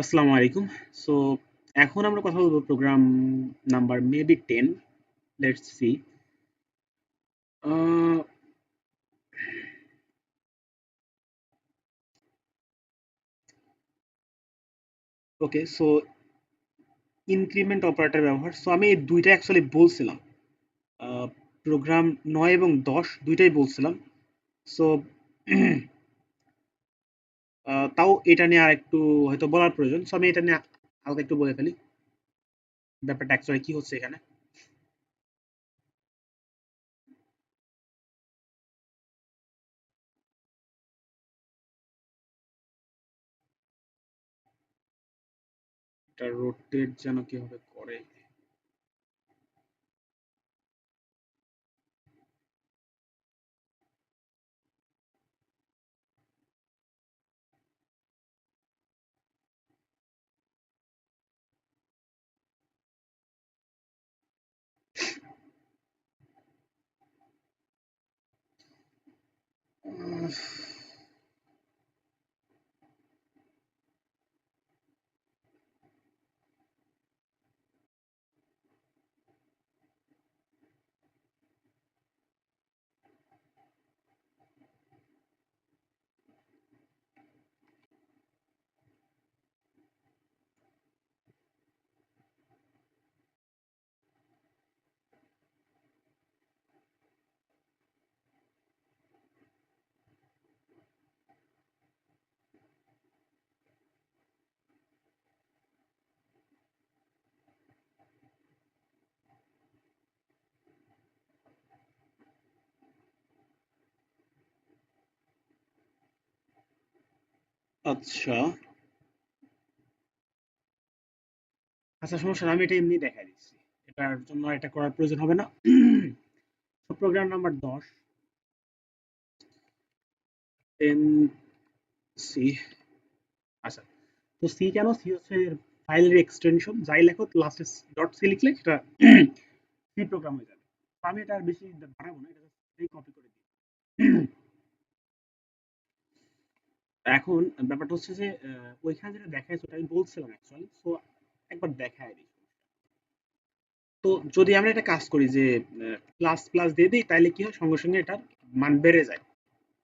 আসসালামু আলাইকুম। সো এখন আমরা কথা বলব program number maybe ten let's see okay so increment operator ব্যবহার। সো আমি এই দুইটা অ্যাকচুয়ালি বলছিলাম। প্রোগ্রাম নয় এবং দশ, দুইটাই বলছিলাম। সো তাও এটা নিয়ে আর একটু হয়তো বলার প্রয়োজন। সো আমি এটা নিয়ে হালকা একটু বলে ফেলি। ব্যাপারটা অ্যাকচুয়ালি কি হচ্ছে এখানে? রোটেট যেন কীভাবে করে। Mm. আচ্ছা। আচ্ছা সমস্যা আমি এটা এমনি দিচ্ছি। এটার জন্য এটা করার প্রয়োজন হবে না। প্রোগ্রাম নাম্বার দশ। সি আচ্ছা তো সি কেন? সি হচ্ছে ফাইলের এক্সটেনশন যাই লেখো লাস্টে ডট সি লিখলে সেটা সি প্রোগ্রাম হয়ে যাবে। আমি এটা আর বেশি বাড়াবো না, এটা কপি করে দিই। এখন ব্যাপারটা হচ্ছে যে ওইখানে যেটা দেখাইছে ওটা আমি বলছিলাম অ্যাকচুয়ালি সো একবার দেখায় দিই তো যদি আমরা একটা কাজ করি যে প্লাস প্লাস দিয়ে দিই তাহলে কি হয়? সঙ্গে সঙ্গে এটার মান বেড়ে যায়।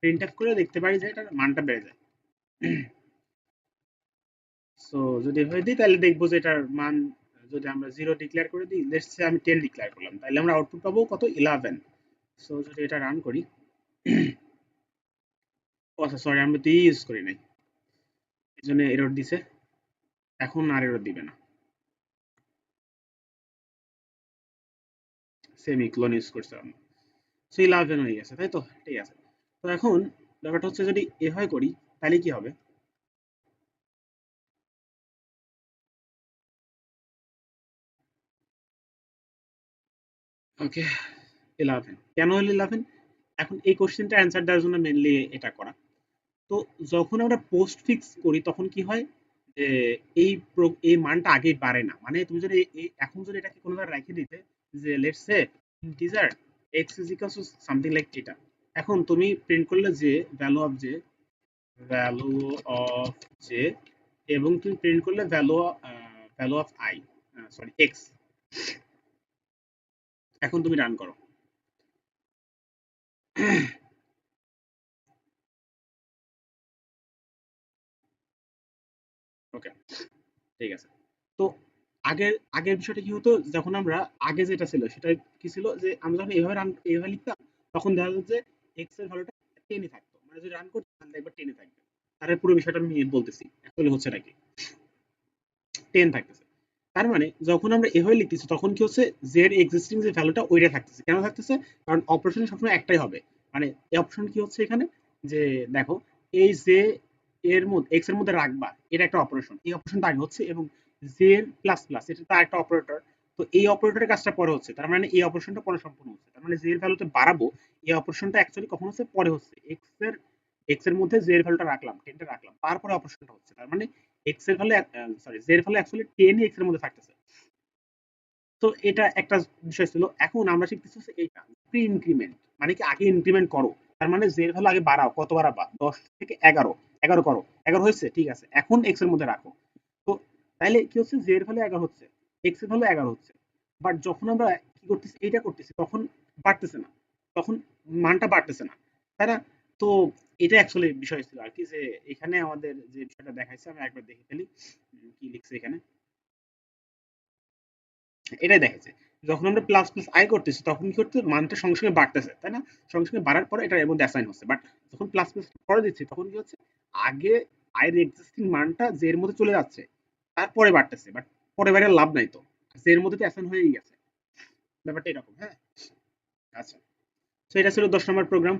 প্রিন্ট আপ করে দেখতে পারি যে এটার মানটা বেড়ে যায়। সো যদি হয়ে দিই তাহলে দেখব যে এটার মান, যদি আমরা জিরো ডিক্লেয়ার করে দিই লেটস সে আমি টেন ডিক্লেয়ার করলাম তাহলে আমরা আউটপুট পাবো কত? ইলেভেন সো যদি এটা রান করি আচ্ছা সরি আমরা তো ইউজ করি নাই। এই জন্য এরর দিছে। এখন আর এরর দিবে না। সেমিক্লোন ইউজ করছে সো ইলেভেন হয়ে গেছে, তাই তো? ঠিক আছে। তো এখন ব্যাপারটা হচ্ছে যদি এভাবে করি, তাহলে কি হবে? ওকে ইলেভেন কেন হলো ইলেভেন এখন এই কোশ্চেনটা অ্যান্সার দেওয়ার জন্য মেনলি এটা করা। তো যখন আমরা পোস্ট ফিক্স করি, তখন কি হয়? যে এই এই মানটা আগে বাড়ে না। মানে তুমি যদি এখন যদি এটাকে কোনো জায়গায় রেখে দিতে, যে let's say integer X is something like এটা এখন তুমি প্রিন্ট করলে যে value of J value of J এবং তুমি প্রিন্ট করলে value value of I sorry X এখন তুমি রান করো। ওকে ঠিক আছে। তো আগের আগের বিষয়টা কি হতো? যখন আমরা আগে যেটা ছিল, সেটা কি ছিল? যে আমরা যখন এভাবে রান এভাবে লিখতাম, তখন দেখা যেত যে এক্সের ভ্যালুটা টেনে থাকতো। মানে যদি রান করতে তাহলে একবার টেনে থাকবে। তার পুরো বিষয়টা আমি বলতেছি। অ্যাকচুয়ালি হচ্ছে নাকি টেন থাকতেছে। তার মানে যখন আমরা এভাবে লিখতেছি, তখন কি হচ্ছে? জেড এক্সিস্টিং যে ভ্যালুটা ওইটা থাকতেছে। কেন থাকতেছে? কারণ অপারেশন সবসময় একটাই হবে। মানে এই অপশন কি হচ্ছে এখানে? যে দেখো, এই যে এর মধ্যে এক্সের মধ্যে রাখবা, এটা একটা অপারেশন এই অপারেশনটা আগে হচ্ছে এবং জেড প্লাস প্লাস এটা তার একটা অপারেটর তো এই অপারেটরের কাজটা পরে হচ্ছে, তার মানে এই অপারেশনটা পরে সম্পূর্ণ হচ্ছে। তার মানে জেড ভ্যালুতে বাড়াবো, এই অপারেশনটা অ্যাকচুয়ালি কখন হচ্ছে? পরে হচ্ছে। এক্সের এক্সের মধ্যে জেড ভ্যালুটা রাখলাম টেনটা রাখলাম, তারপরে অপারেশনটা হচ্ছে। তার মানে এক্সের value sorry Z value actually ten এক্সের মধ্যে থাকতেছে। তো এটা একটা বিষয় ছিল। এখন আমরা শিখতেছি এইটা প্রি ইনক্রিমেন্ট মানে কি আগে ইনক্রিমেন্ট করো। তার মানে জেড ভ্যালু আগে বাড়াও, কত বাড়াবা? দশ থেকে এগারো। এগারো করো। এগারো হয়েছে? ঠিক আছে। এখন এক্সের মধ্যে রাখো। তো তাহলে কি হচ্ছে? জে এর ভ্যালু এগারো হচ্ছে। এক্সের ভ্যালু এগারো হচ্ছে। বাট যখন আমরা কি করতেছি? এইটা করতেছি, তখন বাড়তেছে না। তখন মানটা বাড়তেছে না। তাই না? তো এটা অ্যাকচুয়ালি বিষয় ছিল আর কি যে এখানে আমাদের যে বিষয়টা দেখাইছে, আমি একবার দেখে ফেলি। কি লিখছে এখানে? এটাই দেখাচ্ছে যখন আমরা প্লাস প্লাস আই করতেছি, তখন কি হচ্ছে মানটা সঙ্গে সঙ্গে বাড়তেছে, তাই না? সঙ্গে সঙ্গে বাড়ার পরে এটা এর মধ্যে অ্যাসাইন হচ্ছে। বাট যখন প্লাস প্লাস করে দিচ্ছি, তখন কি হচ্ছে? আগে আয়ের এক্সিস্টিং মানটা যে এর মধ্যে চলে যাচ্ছে, তারপরে বাড়তেছে। বাট পরে বাইরে লাভ নাই তো। যে এর মধ্যে তো অ্যাসাইন হয়েই গেছে। ব্যাপারটা এরকম হ্যাঁ? আচ্ছা। তো এটা ছিল দশ নম্বর প্রোগ্রাম